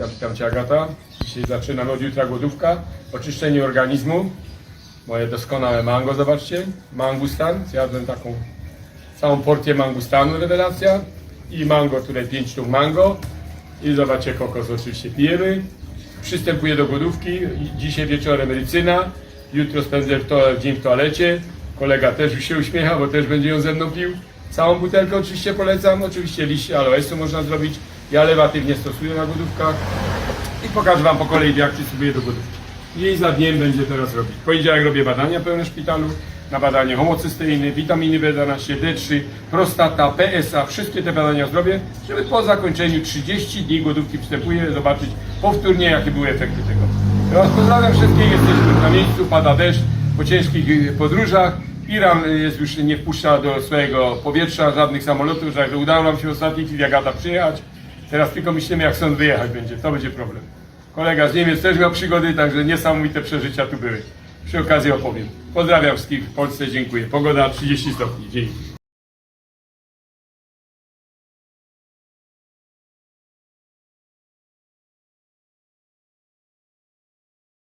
Ja witam Cię Agata. Dzisiaj zaczynamy od jutra głodówka. Oczyszczenie organizmu. Moje doskonałe mango, zobaczcie. Mangustan. Zjadłem taką całą porcję mangustanu, rewelacja. I mango, tutaj 5 sztuk mango. I zobaczcie, kokos oczywiście pijemy. Przystępuję do głodówki. Dzisiaj wieczorem medycyna. Jutro spędzę w dzień w toalecie. Kolega też już się uśmiecha, bo też będzie ją ze mną pił. Całą butelkę oczywiście polecam. Oczywiście liście aloesu można zrobić. Ja lewatywnie stosuję na głodówkach. I pokażę Wam po kolei, jak przystępuję do głodówki. Dzień za dniem będzie teraz robić. W poniedziałek robię badania pełne szpitalu. Na badanie homocysteiny, witaminy B12, D3, prostata, PSA. Wszystkie te badania zrobię, żeby po zakończeniu 30 dni głodówki przystępuję zobaczyć powtórnie, jakie były efekty tego. Teraz pozdrawiam wszystkich, jesteśmy na miejscu, pada deszcz po ciężkich y, podróżach. Iran jest już nie wpuszcza do swojego powietrza żadnych samolotów, także udało nam się w ostatniej chwili Agata przyjechać. Teraz tylko myślimy, jak stąd wyjechać będzie. To będzie problem. Kolega z Niemiec też miał przygody, także niesamowite przeżycia tu były. Przy okazji opowiem. Pozdrawiam wszystkich w Polsce, dziękuję. Pogoda 30 stopni. Dzięki.